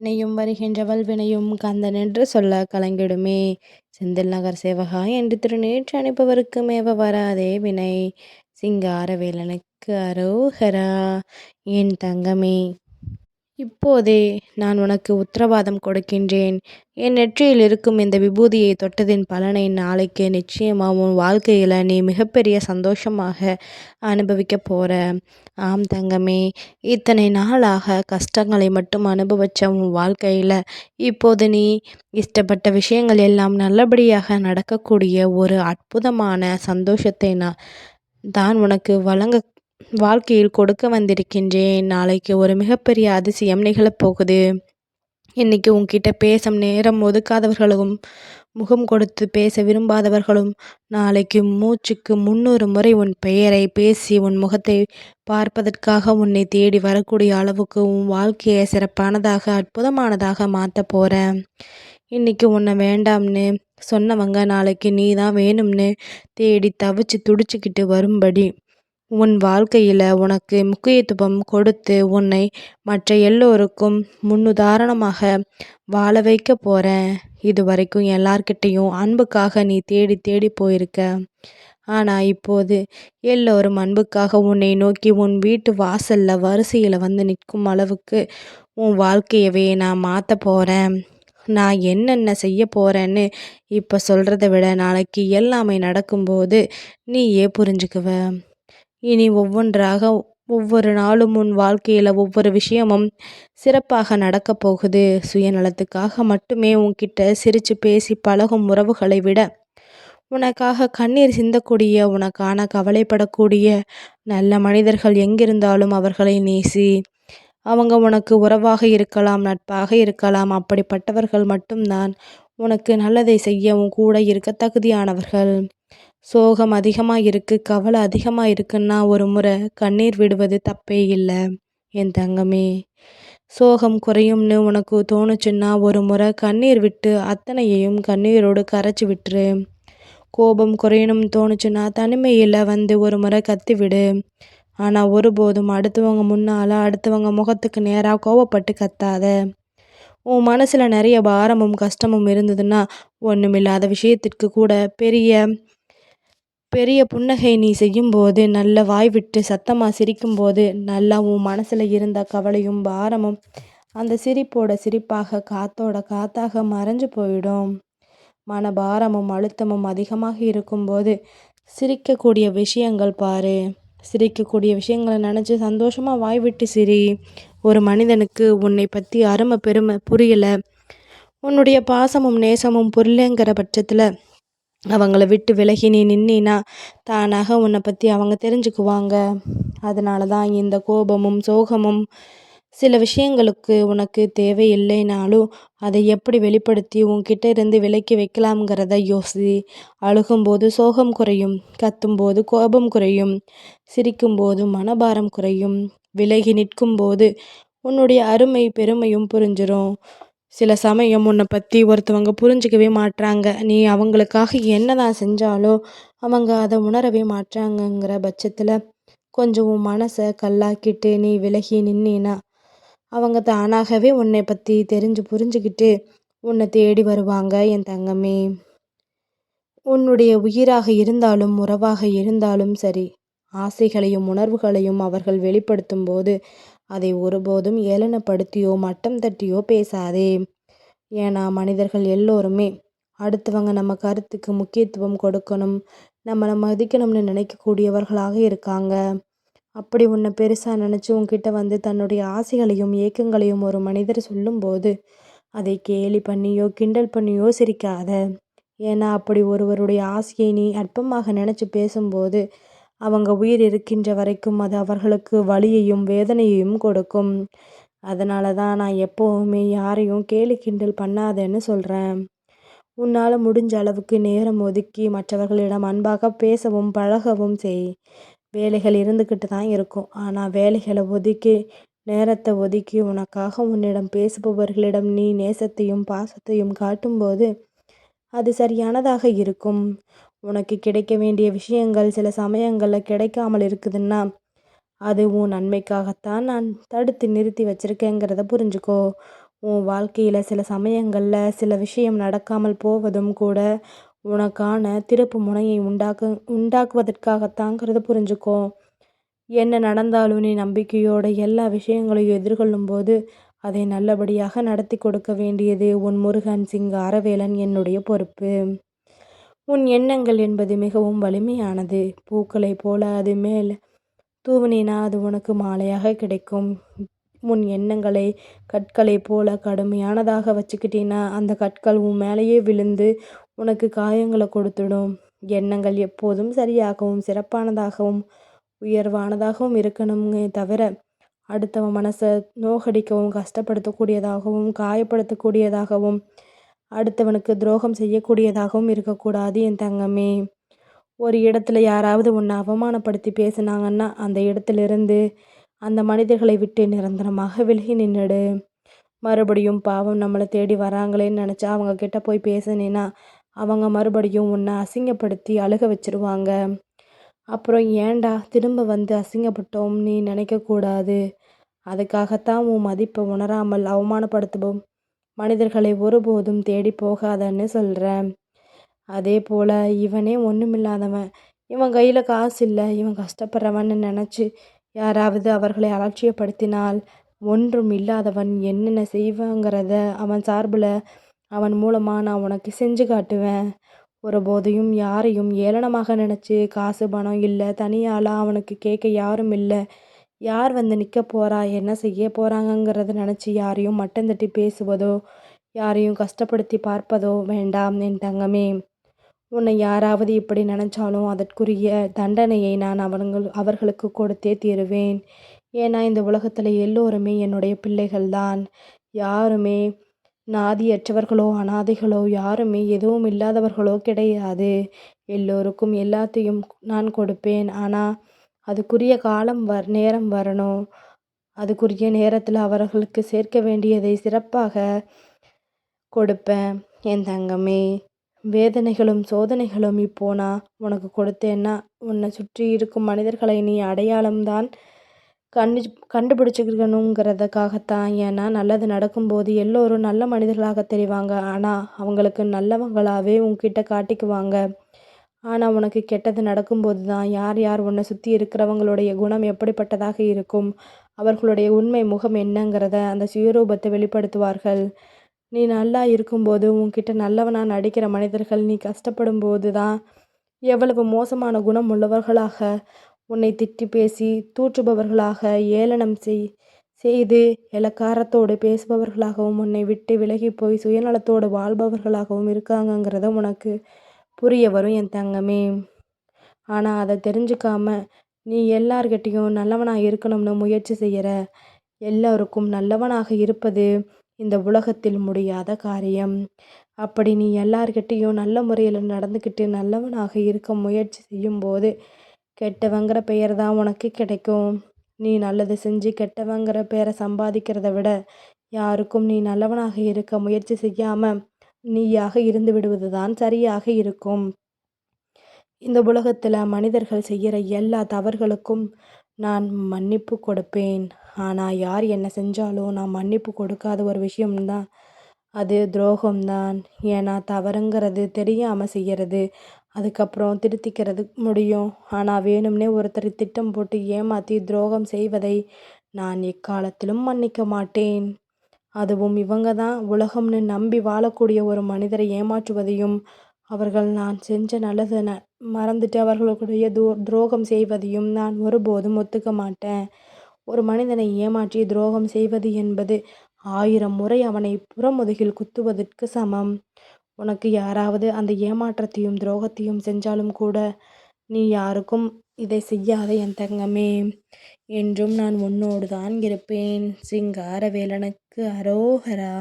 வினையும் வருகின்ற வல்வினையும் சொல்ல சொல்லக் கலங்கிடுமே. செந்தில் நகர் சேவகா என்று திருநீற்று அனுப்பவருக்கு மேவ வராதே வினை. சிங்காரவேலனுக்கு அரோகரா. என் தங்கமே. இப்போதே நான் உனக்கு உத்தரவாதம் கொடுக்கின்றேன். என் நெற்றியில் இருக்கும் இந்த விபூதியை தொட்டதின் பலனை நாளைக்கு நிச்சயமாக உன் வாழ்க்கையில் நீ மிகப்பெரிய சந்தோஷமாக அனுபவிக்க போகிற ஆம் தங்கமே இத்தனை நாளாக கஷ்டங்களை மட்டும் அனுபவிச்ச உன் வாழ்க்கையில் இப்போது நீ இஷ்டப்பட்ட விஷயங்கள் எல்லாம் நல்லபடியாக நடக்கக்கூடிய ஒரு அற்புதமான சந்தோஷத்தை நான் தான் உனக்கு வழங்க வாழ்க்கையில் கொடுக்க வந்திருக்கின்றேன். நாளைக்கு ஒரு மிகப்பெரிய அதிசயம் நிகழப்போகுது. இன்னைக்கு உங்ககிட்ட பேசும் நேரம் ஒதுக்காதவர்களும் முகம் கொடுத்து பேச விரும்பாதவர்களும் நாளைக்கு மூச்சுக்கு முன்னூறு முறை உன் பெயரை பேசி உன் முகத்தை பார்ப்பதற்காக உன்னை தேடி வரக்கூடிய அளவுக்கு உன் வாழ்க்கையை சிறப்பானதாக அற்புதமானதாக மாற்ற போகிறேன் இன்றைக்கி உன்னை வேண்டாம்னு சொன்னவங்க நாளைக்கு நீ தான் வேணும்னு தேடி தவிச்சு துடிச்சுக்கிட்டு வரும்படி உன் வாழ்க்கையில் உனக்கு முக்கியத்துவம் கொடுத்து உன்னை மற்ற எல்லோருக்கும் முன்னுதாரணமாக வாழ வைக்க போகிறேன் இது வரைக்கும் எல்லார்கிட்டேயும் அன்புக்காக நீ தேடி தேடி போயிருக்க. ஆனால் இப்போது எல்லோரும் அன்புக்காக உன்னை நோக்கி உன் வீட்டு வாசலில் வரிசையில் வந்து நிற்கும் அளவுக்கு உன் வாழ்க்கையவே நான் மாற்ற போகிறேன் நான் என்னென்ன செய்ய போகிறேன்னு இப்போ சொல்கிறத விட நாளைக்கு எல்லாமே நடக்கும்போது நீயே புரிஞ்சுக்குவ. இனி ஒவ்வொன்றாக ஒவ்வொரு நாளும் உன் வாழ்க்கையில் ஒவ்வொரு விஷயமும் சிறப்பாக நடக்கப் போகுது. சுயநலத்துக்காக மட்டுமே உன்கிட்ட சிரித்து பேசி பழகும் உறவுகளை விட உனக்காக கண்ணீர் சிந்தக்கூடிய உனக்கான கவலைப்படக்கூடிய நல்ல மனிதர்கள் எங்கிருந்தாலும் அவர்களை நேசி. அவங்க உனக்கு உறவாக இருக்கலாம் நட்பாக இருக்கலாம். அப்படிப்பட்டவர்கள் மட்டும்தான் உனக்கு நல்லதை செய்ய உன் கூட இருக்க தகுதியானவர்கள். சோகம் அதிகமாக இருக்குது கவலை அதிகமாக இருக்குன்னா ஒரு முறை கண்ணீர் விடுவது தப்பே இல்லை. என் தங்கமே சோகம் குறையும்னு உனக்கு தோணுச்சுன்னா ஒரு முறை கண்ணீர் விட்டு அத்தனையையும் கண்ணீரோடு கரைச்சி விட்டுரு. கோபம் குறையணும்னு தோணுச்சுன்னா தனிமையில் வந்து ஒரு முறை கத்தி விடு. ஆனால் ஒருபோதும் அடுத்தவங்க முன்னால் அடுத்தவங்க முகத்துக்கு நேராக கோவப்பட்டு கத்தாத. உன் மனசில் நிறைய பாரமும் கஷ்டமும் இருந்ததுன்னா ஒன்றுமில்லாத விஷயத்திற்கு கூட பெரிய பெரிய புன்னகை நீ செய்யும்போது நல்ல வாய் விட்டு சத்தமாக சிரிக்கும்போது நல்லா உன் மனசில் இருந்த கவலையும் பாரமும் அந்த சிரிப்போட சிரிப்பாக காத்தோட காத்தாக மறைஞ்சு போயிடும். மனபாரமும் அழுத்தமும் அதிகமாக இருக்கும்போது சிரிக்கக்கூடிய விஷயங்கள் பாரு. சிரிக்கக்கூடிய விஷயங்களை நினச்சி சந்தோஷமாக வாய் விட்டு சிரி. ஒரு மனிதனுக்கு உன்னை பற்றி அருமை பெருமை புரியலை. உன்னுடைய பாசமும் நேசமும் புரியலைங்கிற பட்சத்தில் அவங்கள விட்டு விலகி நீ நின்னா தானாக உன்னை பற்றி அவங்க தெரிஞ்சுக்குவாங்க. அதனால தான் இந்த கோபமும் சோகமும் சில விஷயங்களுக்கு உனக்கு தேவையில்லைனாலும் அதை எப்படி வெளிப்படுத்தி உன்கிட்ட இருந்து விலக்கி வைக்கலாம்ங்கிறத யோசி. அழுகும்போது சோகம் குறையும் கத்தும்போது கோபம் குறையும் சிரிக்கும்போது மனபாரம் குறையும் விலகி நிற்கும்போது உன்னுடைய அருமை பெருமையும் புரிஞ்சிடும் சில சமயம் உன்னை பற்றி ஒருத்தவங்க புரிஞ்சிக்கவே மாட்றாங்க. நீ அவங்களுக்காக என்ன தான் செஞ்சாலோ அவங்க அதை உணரவே மாட்றாங்கங்கிற பட்சத்தில் கொஞ்சம் உன் மனசை கல்லாக்கிட்டு நீ விலகி நின்னா அவங்க தானாகவே உன்னை பற்றி தெரிஞ்சு புரிஞ்சுக்கிட்டு உன்னை தேடி வருவாங்க என் தங்கமே. உன்னுடைய உயிராக இருந்தாலும் உறவாக இருந்தாலும் சரி ஆசைகளையும் உணர்வுகளையும் அவர்கள் வெளிப்படுத்தும் போது அதை ஒருபோதும் ஏளனப்படுத்தியோ மட்டம் தட்டியோ பேசாதே. ஏன்னா மனிதர்கள் எல்லோருமே அடுத்தவங்க நம்ம கருத்துக்கு முக்கியத்துவம் கொடுக்கணும் நம்மளை மதிக்கணும்னு நினைக்கக்கூடியவர்களாக இருக்காங்க. அப்படி உன்னை பெருசாக நினச்சி உன்கிட்ட வந்து தன்னுடைய ஆசைகளையும் ஏக்கங்களையும் ஒரு மனிதர் சொல்லும்போது அதை கேலி பண்ணியோ கிண்டல் பண்ணியோ சிரிக்காத. ஏன்னா அப்படி ஒருவருடைய ஆசையை நீ அற்பமாக நினச்சி பேசும்போது அவங்க உயிர் இருக்கின்ற வரைக்கும் அது அவர்களுக்கு வலியையும் வேதனையையும் கொடுக்கும். அதனால தான் நான் எப்போவுமே யாரையும் கேலி கிண்டல் பண்ணாதேன்னு சொல்கிறேன் உன்னால் முடிஞ்ச அளவுக்கு நேரம் ஒதுக்கி மற்றவர்களிடம் அன்பாக பேசவும் பழகவும் செய். வேலைகள் இருந்துக்கிட்டு தான் இருக்கும். ஆனால் வேலைகளை ஒதுக்கி நேரத்தை ஒதுக்கி உனக்காக உன்னிடம் பேசுபவர்களிடம் நீ நேசத்தையும் பாசத்தையும் காட்டும்போது அது சரியானதாக இருக்கும். உனக்கு கிடைக்க வேண்டிய விஷயங்கள் சில சமயங்களில் கிடைக்காமல் இருக்குதுன்னா அது உன் நன்மைக்காகத்தான் நான் தடுத்து நிறுத்தி வச்சிருக்கேங்கிறத புரிஞ்சுக்கோ. உன் வாழ்க்கையில் சில சமயங்களில் சில விஷயம் நடக்காமல் போவதும் கூட உனக்கான திருப்பு முனையை உண்டாக்கு உண்டாக்குவதற்காகத்தாங்கிறத புரிஞ்சுக்கோ. என்ன நடந்தாலும் நீ நம்பிக்கையோட எல்லா விஷயங்களையும் எதிர்கொள்ளும் போது அதை நல்லபடியாக நடத்தி கொடுக்க வேண்டியது உன் முருகன் சிங் அரவேலன் என்னுடைய பொறுப்பு. உன் எண்ணங்கள் என்பது மிகவும் வலிமையானது. பூக்களைப் போல அது மேல் தூவினா அது உனக்கு மாலையாக கிடைக்கும். உன் எண்ணங்களை கற்களைப் போல கடுமையானதாக வச்சுக்கிட்டீன்னா அந்த கற்கள் உன் மேலேயே விழுந்து உனக்கு காயங்களை கொடுத்துடும். எண்ணங்கள் எப்போதும் சரியாகவும் சிறப்பானதாகவும் உயர்வானதாகவும் இருக்கணுமே தவிர அடுத்தவன் மனசை நோகடிக்கவும் கஷ்டப்படுத்தக்கூடியதாகவும் காயப்படுத்தக்கூடியதாகவும் அடுத்தவனுக்கு துரோகம் செய்யக்கூடியதாகவும் இருக்கக்கூடாது என் தங்கமே. ஒரு இடத்துல யாராவது உன்னை அவமானப்படுத்தி பேசுனாங்கன்னா அந்த இடத்துலேருந்து அந்த மனிதர்களை விட்டு நிரந்தரமாக விலகி நின்றுடு மறுபடியும் பாவம் நம்மளை தேடி வராங்களேன்னு நினச்சா அவங்க கிட்ட போய் பேசினேன்னா அவங்க மறுபடியும் உன்னை அசிங்கப்படுத்தி அழுக வச்சிருவாங்க. அப்புறம் ஏண்டா திரும்ப வந்து அசிங்கப்பட்டோம் நீ நினைக்கக்கூடாது? அதுக்காகத்தான் உன் மதிப்பை உணராமல் அவமானப்படுத்துவோம். மனிதர்களை ஒருபோதும் தேடி போகாதன்னு சொல்கிறேன் அதே போல் இவனே ஒன்றுமில்லாதவன் இவன் கையில் காசு இல்லை. இவன் கஷ்டப்படுறவன்னு நினச்சி யாராவது அவர்களை அலட்சியப்படுத்தினால் ஒன்றும் இல்லாதவன் என்னென்ன செய்வாங்கிறத அவன் சார்பில் அவன் மூலமாக நான் உனக்கு செஞ்சு காட்டுவேன். ஒருபோதையும் யாரையும் ஏளனமாக நினச்சி காசு பணம் இல்லை தனியாளாக அவனுக்கு கேட்க யாரும் இல்லை. யார் வந்து நிற்க போகிறா என்ன செய்ய போகிறாங்கங்கிறத நினச்சி யாரையும் மட்டம் தட்டி பேசுவதோ யாரையும் கஷ்டப்படுத்தி பார்ப்பதோ வேண்டாம் என் தங்கமே. உன்னை யாராவது இப்படி நினச்சாலும் அதற்குரிய தண்டனையை நான் அவனுங்கள் அவர்களுக்கு கொடுத்தே தீருவேன். ஏன்னா இந்த உலகத்தில் எல்லோருமே என்னுடைய பிள்ளைகள்தான். யாருமே நாதியற்றவர்களோ அனாதைகளோ யாருமே எதுவும் இல்லாதவர்களோ கிடையாது. எல்லோருக்கும் எல்லாத்தையும் நான் கொடுப்பேன். ஆனால் அதுக்குரிய காலம் வர் நேரம் வரணும். அதுக்குரிய நேரத்தில் அவர்களுக்கு சேர்க்க வேண்டியதை சிறப்பாக கொடுப்பேன். என் தங்கமே வேதனைகளும் சோதனைகளும் இப்போ நான் உனக்கு கொடுத்தேன்னா உன்னை சுற்றி இருக்கும் மனிதர்களை நீ அடையாளம்தான் கண்டு கண்டுபிடிச்சிக்கணுங்கிறதுக்காகத்தான். ஏன்னா நல்லது நடக்கும்போது எல்லோரும் நல்ல மனிதர்களாக தெரிவாங்க. ஆனால் அவங்களுக்கு நல்லவங்களாகவே உன்கிட்ட காட்டிக்குவாங்க. ஆனால் உனக்கு கெட்டது நடக்கும்போது தான் யார் யார் உன்னை சுற்றி இருக்கிறவங்களுடைய குணம் எப்படிப்பட்டதாக இருக்கும்? அவர்களுடைய உண்மை முகம் என்னங்கிறத அந்த சுயரூபத்தை வெளிப்படுத்துவார்கள். நீ நல்லா இருக்கும்போது உன்கிட்ட நல்லவனாக நடிக்கிற மனிதர்கள் நீ கஷ்டப்படும் போது தான் எவ்வளவு மோசமான குணம் உள்ளவர்களாக உன்னை திட்டி பேசி தூற்றுபவர்களாக ஏளனம் செய் செய்து இலக்காரத்தோடு பேசுபவர்களாகவும் உன்னை விட்டு விலகி போய் சுயநலத்தோடு வாழ்பவர்களாகவும் இருக்காங்கங்கிறத உனக்கு புரிய வரும் என் தங்கமே. ஆனால் அதை தெரிஞ்சுக்காம நீ எல்லார்கிட்டேயும் நல்லவனாக இருக்கணும்னு முயற்சி செய்கிற எல்லோருக்கும் நல்லவனாக இருப்பது இந்த உலகத்தில் முடியாத காரியம். அப்படி நீ எல்லார்கிட்டேயும் நல்ல முறையில் நடந்துக்கிட்டு நல்லவனாக இருக்க முயற்சி செய்யும்போது கெட்டவங்கிற பெயர் தான் உனக்கு கிடைக்கும். நீ நல்லது செஞ்சு கெட்டவங்கிற பெயரை சம்பாதிக்கிறத விட யாருக்கும் நீ நல்லவனாக இருக்க முயற்சி செய்யாமல் நீயாக இருந்து விடுவதுதான் சரியாக இருக்கும். இந்த உலகத்தில் மனிதர்கள் செய்கிற எல்லா தவறுகளுக்கும் நான் மன்னிப்பு கொடுப்பேன். ஆனால் யார் என்ன செஞ்சாலும் நான் மன்னிப்பு கொடுக்காத ஒரு விஷயம்தான். அது துரோகம்தான். ஏன்னா தவறுங்கிறது தெரியாமல் செய்கிறது அதுக்கப்புறம் திருத்திக்கிறது முடியும். ஆனால் வேணும்னே ஒருத்தர் திட்டம் போட்டு ஏமாற்றி துரோகம் செய்வதை நான் எக்காலத்திலும் மன்னிக்க மாட்டேன். அதுவும் இவங்க தான் உலகம்னு நம்பி வாழக்கூடிய ஒரு மனிதரை ஏமாற்றுவதையும் அவர்கள் நான் செஞ்ச நல்லதை ந மறந்துட்டு அவர்களுடைய தூ துரோகம் செய்வதையும் நான் ஒருபோதும் ஒத்துக்க மாட்டேன். ஒரு மனிதனை ஏமாற்றி துரோகம் செய்வது என்பது ஆயிரம் முறை அவனை புறமுதுகில் குத்துவதற்கு சமம். உனக்கு யாராவது அந்த ஏமாற்றத்தையும் துரோகத்தையும் செஞ்சாலும் கூட நீ யாருக்கும் இதை செய்யாத என் தங்கமே என்றும் நான் உன்னோடு தான் இருப்பேன். சிங்காரவேலனுக்கு அரோகரா